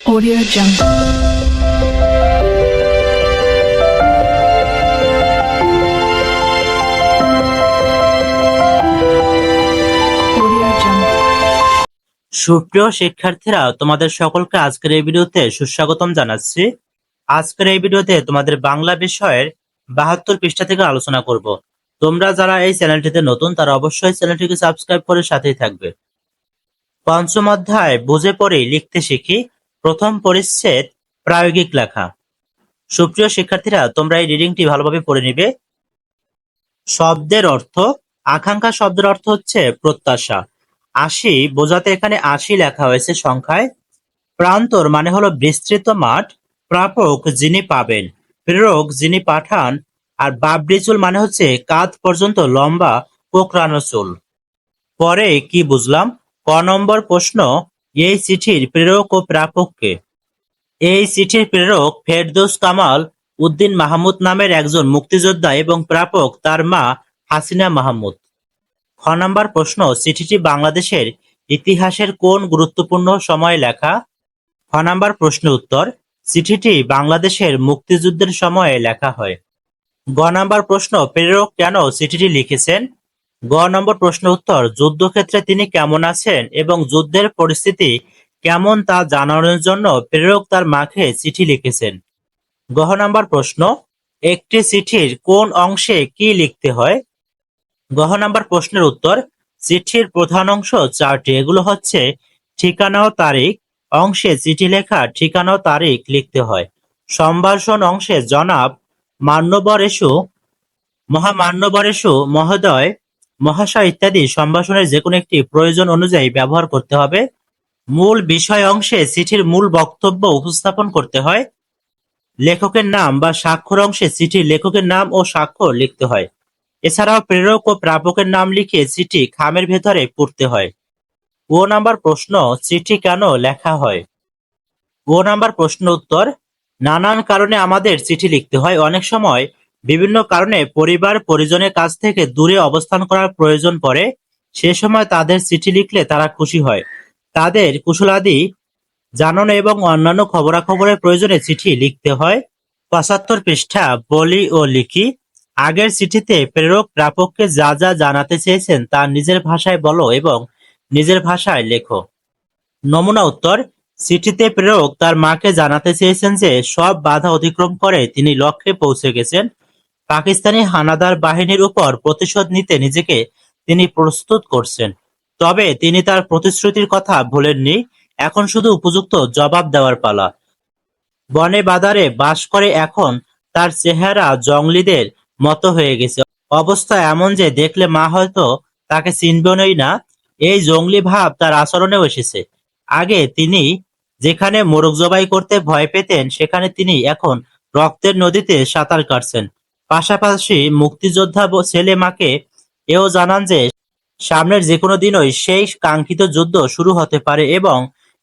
Audio Jungle. সুপ্রিয় শিক্ষার্থীরা, তোমাদের সকলকে আজকের এই ভিডিওতে সুস্বাগতম জানাচ্ছি। আজকের এই ভিডিওতে তোমাদের বাংলা বিষয়ের বাহাত্তর পৃষ্ঠা থেকে আলোচনা করব। তোমরা যারা এই চ্যানেলটিতে নতুন, তারা অবশ্যই চ্যানেলটিকে সাবস্ক্রাইব করে সাথেই থাকবে। পঞ্চম অধ্যায়, বুঝে পড়েই লিখতে শিখি। প্রথম পরিচ্ছেদ প্রায়োগিক লেখা। সুপ্রিয় শিক্ষার্থীরা, তোমরা এই রিডিংটি ভালোভাবে পড়ে নিবে। শব্দের অর্থ, আকাঙ্ক্ষা শব্দের অর্থ হচ্ছে প্রত্যাশা। আশি, বোঝাতে এখানে আশি লেখা হয়েছে সংখ্যায়। প্রান্তর মানে হলো বিস্তৃত মাঠ, প্রাপক যিনি পাবেন, প্রেরক যিনি পাঠান, আর বাবরি চুল মানে হচ্ছে কাঁধ পর্যন্ত লম্বা কোকড়ানো চুল। পরে কি বুঝলাম? ক নম্বর প্রশ্ন এই চিঠির প্রেরক ও প্রাপককে। এই চিঠির প্রেরক ফেরদৌস কামাল উদ্দিন মাহমুদ নামের একজন মুক্তিযোদ্ধা এবং প্রাপক, তার মা হাসিনা মাহমুদ। খ নাম্বার প্রশ্ন, চিঠিটি বাংলাদেশের ইতিহাসের কোন গুরুত্বপূর্ণ সময়ে লেখা? খ নাম্বার প্রশ্ন উত্তর, চিঠিটি বাংলাদেশের মুক্তিযুদ্ধের সময়ে লেখা হয়। গ নাম্বার প্রশ্ন, প্রেরক কেন চিঠিটি লিখেছেন? গ নম্বর প্রশ্ন উত্তর, যুদ্ধক্ষেত্রে তিনি কেমন আছেন এবং যুদ্ধের পরিস্থিতি কেমন তা জানানোর জন্য প্রেরক তার মাকে চিঠি লিখেছেন। গহ নম্বর প্রশ্ন, একটি চিঠির কোন অংশে কি লিখতে হয়? গহ নম্বর প্রশ্নের উত্তর, চিঠির প্রধান অংশ চারটি, এগুলো হচ্ছে ঠিকানা ও তারিখ, অংশে চিঠি লেখা, ঠিকানা ও তারিখ লিখতে হয়। সম্ভাষণ অংশে জনাব মান্যবরেশু মহামান্যবরেশু মহোদয় মহাশয় ইত্যাদি সম্ভাষণের যে কোনো একটি প্রয়োজন অনুযায়ী ব্যবহার করতে হবে। মূল বিষয় অংশে চিঠির মূল বক্তব্য উপস্থাপন করতে হয়। লেখকের নাম বা স্বাক্ষর অংশে চিঠির লেখকের নাম ও স্বাক্ষর লিখতে হয়। এছাড়াও প্রেরক ও প্রাপকের নাম লিখে চিঠি খামের ভেতরে পড়তে হয়। ও নাম্বার প্রশ্ন, চিঠি কেন লেখা হয়? ও নাম্বার প্রশ্ন উত্তর, নানান কারণে আমাদের চিঠি লিখতে হয়। অনেক সময় বিভিন্ন কারণে পরিবার পরিজনের কাছ থেকে দূরে অবস্থান করার প্রয়োজন পড়ে, সে সময় তাদের চিঠি লিখলে তারা খুশি হয়। তাদের কুশলাদি, জানানো এবং অন্যান্য খবরাখবরের প্রয়োজনে চিঠি লিখতে হয়। পঁচাত্তর পৃষ্ঠা বলি ও লিখি। আগের চিঠিতে প্রেরক প্রাপককে যা যা জানাতে চেয়েছেন তা নিজের ভাষায় বলো এবং নিজের ভাষায় লেখো। নমুনা উত্তর, চিঠিতে প্রেরক তার মাকে জানাতে চেয়েছেন যে সব বাধা অতিক্রম করে তিনি লক্ষ্যে পৌঁছে গেছেন। পাকিস্তানি হানাদার বাহিনীর উপর প্রতিশোধ নিতে নিজেকে তিনি প্রস্তুত করছেন। তবে তিনি তার প্রতিশ্রুতির কথা ভুলেননি। এখন শুধু উপযুক্ত জবাব দেওয়ার পালা। বনে বাদারে বাস করে এখন তার চেহারা জংলিদের মতো হয়ে গেছে। অবস্থা এমন যে দেখলে মা হয়তো তাকে চিনবেনই না। এই জঙ্গলি ভাব তার আচরণেও এসেছে। আগে তিনি যেখানে মোরগ জবাই করতে ভয় পেতেন, সেখানে তিনি এখন রক্তের নদীতে সাঁতার কাটছেন। পাশাপাশি মুক্তিযোদ্ধা ছেলে মাকে এও জানান যে, সামনের যে কোনো দিনই সেই কাঙ্ক্ষিত যুদ্ধ শুরু হতে পারে এবং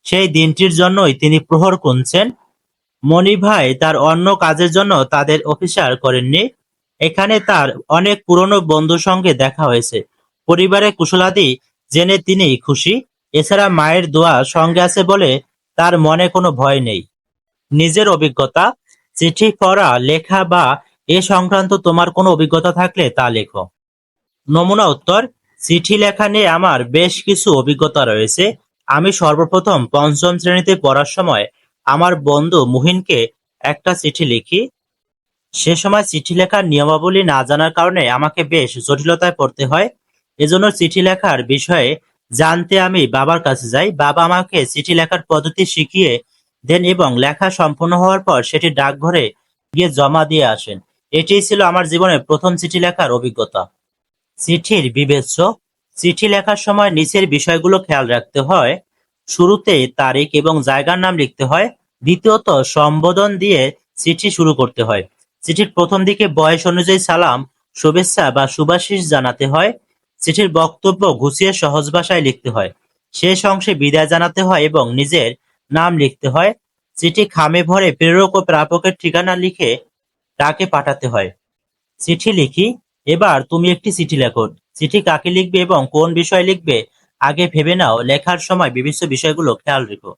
সেই দিনটির জন্যই তিনি প্রহর গুনছেন। মনি ভাই তার অন্য কাজের জন্য তাদের অফিসার করেননি। এখানে তার অনেক পুরনো বন্ধুর সঙ্গে দেখা হয়েছে। পরিবারের কুশলাদি জেনে তিনি খুশি। এছাড়া মায়ের দোয়া সঙ্গে আছে বলে তার মনে কোনো ভয় নেই। নিজের অভিজ্ঞতা, চিঠি পড়া, লেখা বা এ সংক্রান্ত তোমার কোনো অভিজ্ঞতা থাকলে তা লেখো। নমুনা উত্তর, চিঠি লেখা নিয়ে আমার বেশ কিছু অভিজ্ঞতা রয়েছে। আমি সর্বপ্রথম পঞ্চম শ্রেণীতে পড়ার সময় আমার বন্ধু মুহিনকে একটা চিঠি লিখি। সে সময় চিঠি লেখার নিয়মাবলী না জানার কারণে আমাকে বেশ জটিলতায় পড়তে হয়। এজন্য চিঠি লেখার বিষয়ে জানতে আমি বাবার কাছে যাই। বাবা আমাকে চিঠি লেখার পদ্ধতি শিখিয়ে দেন এবং লেখা সম্পূর্ণ হওয়ার পর সেটি ডাকঘরে গিয়ে জমা দিয়ে আসেন। এটিই ছিল আমার জীবনের প্রথম চিঠি লেখার অভিজ্ঞতা। চিঠির বিবেচ্য চিঠি লেখার সময় নিচের বিষয়গুলো খেয়াল রাখতে হয়। শুরুতে তারিখ এবং জায়গার নাম লিখতে হয়। দ্বিতীয়ত, সম্বোধন দিয়ে চিঠি শুরু করতে হয়। চিঠির প্রথম দিকে বয়স অনুযায়ী সালাম, শুভেচ্ছা বা শুভাশিস জানাতে হয়। চিঠির বক্তব্য গুছিয়ে সহজ ভাষায় লিখতে হয়। শেষ অংশে বিদায় জানাতে হয় এবং নিজের নাম লিখতে হয়। চিঠি খামে ভরে প্রেরক ও প্রাপকের ঠিকানা লিখে তাকে পাঠাতে হয়। চিঠি লিখি, এবার তুমি একটি চিঠি লেখো। চিঠি কাকে লিখবে এবং কোন বিষয়ে লিখবে, আগে ভেবে নাও। লেখার সময় বিভিন্ন বিষয়গুলো খেয়াল রেখো।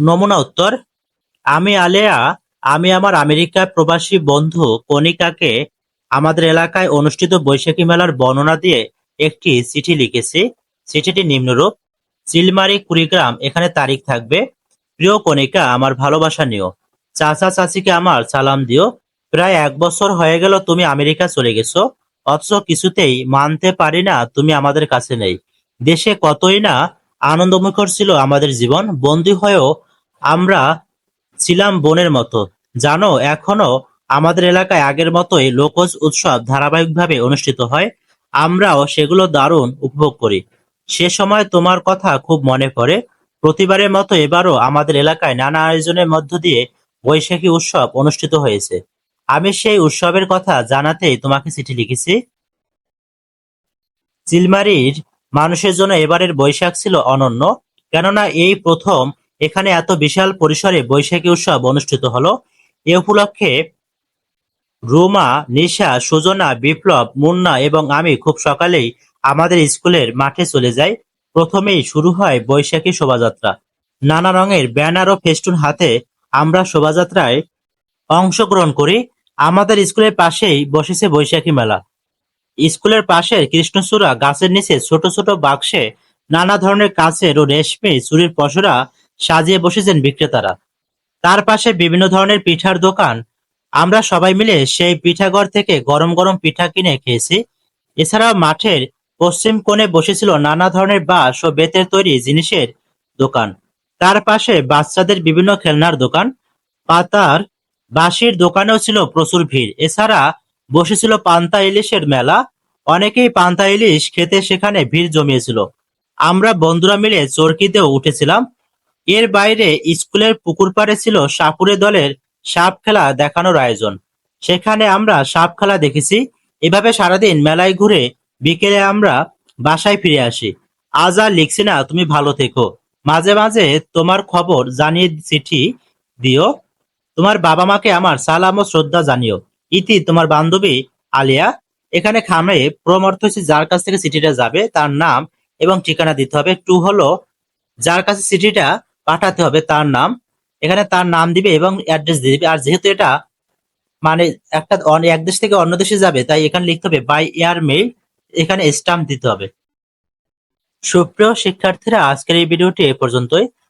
নমুনা উত্তর, আমি আলেয়া। আমি আমার আমেরিকা প্রবাসী বন্ধু কণিকাকে আমাদের এলাকায় অনুষ্ঠিত বৈশাখী মেলার বর্ণনা দিয়ে একটি চিঠি লিখেছি। চিঠিটি নিম্নরূপ, চিলমারি কুড়িগ্রাম, এখানে তারিখ থাকবে। প্রিয় কণিকা, আমার ভালোবাসা নিও। চাচা চাচিকে আমার সালাম দিও। প্রায় এক বছর হয়ে গেল তুমি আমেরিকা চলে গেছো। অথচ কিছুতেই মানতে পারি না তুমি আমাদের কাছে নেই। দেশে কতই না আনন্দমুখর ছিল আমাদের জীবন। বন্দী হয়েও আমরা ছিলাম বোনের মতো। জানো, এখনও আমাদের এলাকায় আগের মতোই লোকজ উৎসব ধারাবাহিকভাবে অনুষ্ঠিত হয়। আমরাও সেগুলো দারুণ উপভোগ করি। সে সময় তোমার কথা খুব মনে পড়ে। প্রতিবারের মতো এবারও আমাদের এলাকায় নানা আয়োজনের মধ্য দিয়ে বৈশাখী উৎসব অনুষ্ঠিত হয়েছে। আমি সেই উৎসবের কথা জানাতেই তোমাকে চিঠি লিখেছি। চিলমারির মানুষের জন্য এবারের বৈশাখ ছিল অনন্য, কেননা এই প্রথম এখানে এত বিশাল পরিসরে বৈশাখী উৎসব অনুষ্ঠিত হলো। এ উপলক্ষে রুমা, নিশা, সুজনা, বিপ্লব, মুন্না এবং আমি খুব সকালেই আমাদের স্কুলের মাঠে চলে যাই। প্রথমেই শুরু হয় বৈশাখী শোভাযাত্রা। নানা রঙের ব্যানার ও ফেস্টুন হাতে আমরা শোভাযাত্রায় অংশগ্রহণ করি। আমাদের স্কুলের পাশেই বসেছে বৈশাখী মেলা। স্কুলের পাশে কৃষ্ণচূড়া গাছের নিচে ছোট ছোট বাক্সে নানা ধরনের কাচের ও রেশমি চুরির পসরা সাজিয়ে বসেছেন বিক্রেতারা। তার পাশে বিভিন্ন ধরনের পিঠার দোকান। আমরা সবাই মিলে সেই পিঠাঘর থেকে গরম গরম পিঠা কিনে খেয়েছি। এছাড়াও মাঠের পশ্চিম কোণে বসেছিল নানা ধরনের বাঁশ ও বেতের তৈরি জিনিসের দোকান। তার পাশে বাচ্চাদের বিভিন্ন খেলনার দোকান। পাতার বাঁশির দোকানেও ছিল প্রচুর ভিড়। এছাড়া বসেছিল পান্তা ইলিশের মেলা। অনেকেই পান্তা ইলিশ খেতে সেখানে ভিড় জমিয়েছিল। আমরা বন্ধুরা মিলে চরকিতেও উঠেছিলাম। এর বাইরে স্কুলের পুকুর পাড়ে ছিল সাপুরে দলের সাপ খেলা দেখানোর আয়োজন। সেখানে আমরা সাপ খেলা দেখেছি। এভাবে সারাদিন মেলায় ঘুরে বিকেলে আমরা বাসায় ফিরে আসি। আজ আর লিখছি না, তুমি ভালো থেকো। মাঝে মাঝে তোমার খবর জানিয়ে চিঠি দিও। তোমার বাবা মাকে আমার সালাম ও শ্রদ্ধা জানিও। ইতি তোমার বান্ধবী আলিয়া। এখানে খামে প্রম যার কাছ থেকে চিঠিটা যাবে, তার নাম এবং ঠিকানা দিতে হবে। টু হলো যার কাছে চিঠিটা পাঠাতে হবে, তার নাম। এখানে তার নাম দিবে এবং অ্যাড্রেস দিবে। আর যেহেতু এটা মানে একটা এক দেশ থেকে অন্য দেশে যাবে, তাই এখানে লিখতে হবে বাই এয়ার মেইল এখানে স্টাম্প দিতে হবে। সুপ্রিয় শিক্ষার্থীরা, আজকের এই ভিডিওটি এ পর্যন্তই।